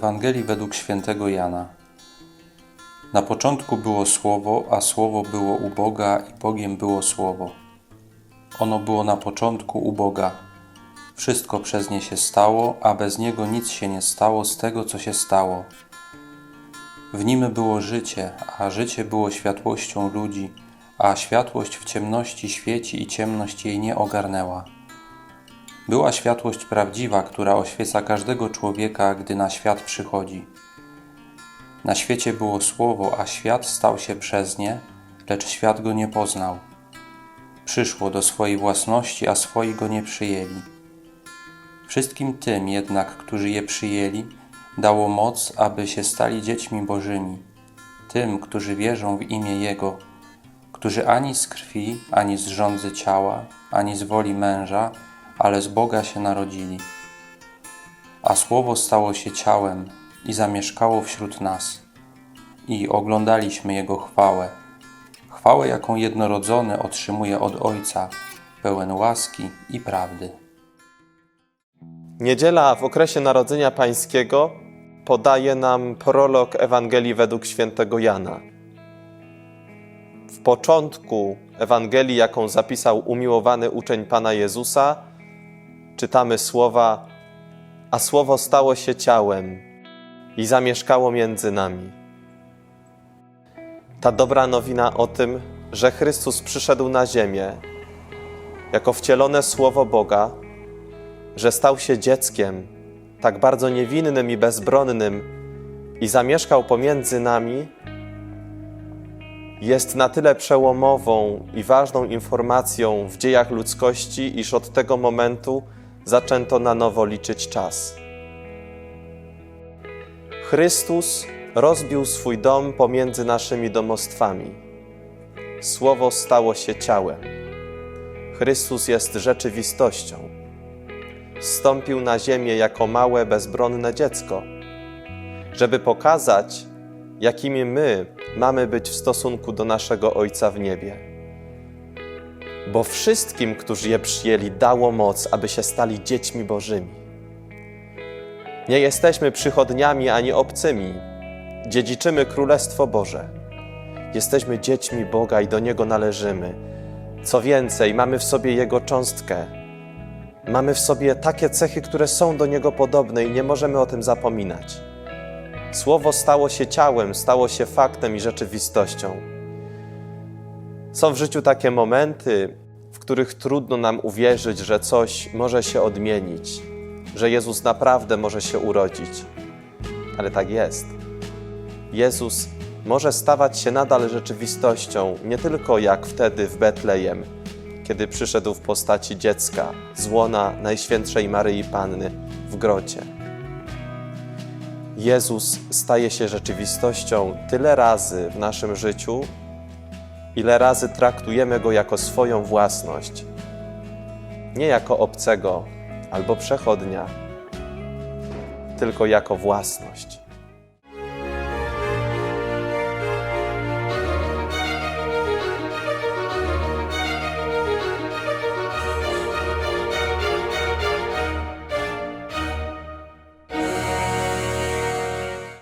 Ewangelii według świętego Jana. Na początku było Słowo, a Słowo było u Boga i Bogiem było Słowo. Ono było na początku u Boga. Wszystko przez nie się stało, a bez niego nic się nie stało z tego, co się stało. W nim było życie, a życie było światłością ludzi, a światłość w ciemności świeci i ciemność jej nie ogarnęła. Była światłość prawdziwa, która oświeca każdego człowieka, gdy na świat przychodzi. Na świecie było słowo, a świat stał się przez nie, lecz świat go nie poznał. Przyszło do swojej własności, a swoi go nie przyjęli. Wszystkim tym jednak, którzy je przyjęli, dało moc, aby się stali dziećmi Bożymi, tym, którzy wierzą w imię Jego, którzy ani z krwi, ani z rządzy ciała, ani z woli męża, ale z Boga się narodzili. A Słowo stało się ciałem i zamieszkało wśród nas. I oglądaliśmy Jego chwałę. Chwałę, jaką jednorodzony otrzymuje od Ojca, pełen łaski i prawdy. Niedziela w okresie Narodzenia Pańskiego podaje nam prolog Ewangelii według świętego Jana. W początku Ewangelii, jaką zapisał umiłowany uczeń Pana Jezusa, czytamy słowa: A słowo stało się ciałem i zamieszkało między nami. Ta dobra nowina o tym, że Chrystus przyszedł na ziemię jako wcielone słowo Boga, że stał się dzieckiem, tak bardzo niewinnym i bezbronnym, i zamieszkał pomiędzy nami, jest na tyle przełomową i ważną informacją w dziejach ludzkości, iż od tego momentu zaczęto na nowo liczyć czas. Chrystus rozbił swój dom pomiędzy naszymi domostwami. Słowo stało się ciałem. Chrystus jest rzeczywistością zstąpił na ziemię jako małe, bezbronne dziecko, żeby pokazać, jakimi my mamy być w stosunku do naszego Ojca w niebie. Bo wszystkim, którzy je przyjęli, dało moc, aby się stali dziećmi Bożymi. Nie jesteśmy przychodniami ani obcymi, dziedziczymy Królestwo Boże. Jesteśmy dziećmi Boga i do Niego należymy. Co więcej, mamy w sobie Jego cząstkę, Mamy w sobie takie cechy, które są do Niego podobne i nie możemy o tym zapominać. Słowo stało się ciałem, stało się faktem i rzeczywistością. Są w życiu takie momenty, w których trudno nam uwierzyć, że coś może się odmienić, że Jezus naprawdę może się urodzić. Ale tak jest. Jezus może stawać się nadal rzeczywistością, nie tylko jak wtedy w Betlejem, kiedy przyszedł w postaci dziecka z łona Najświętszej Maryi Panny w grocie. Jezus staje się rzeczywistością tyle razy w naszym życiu, ile razy traktujemy Go jako swoją własność, nie jako obcego albo przechodnia, tylko jako własność.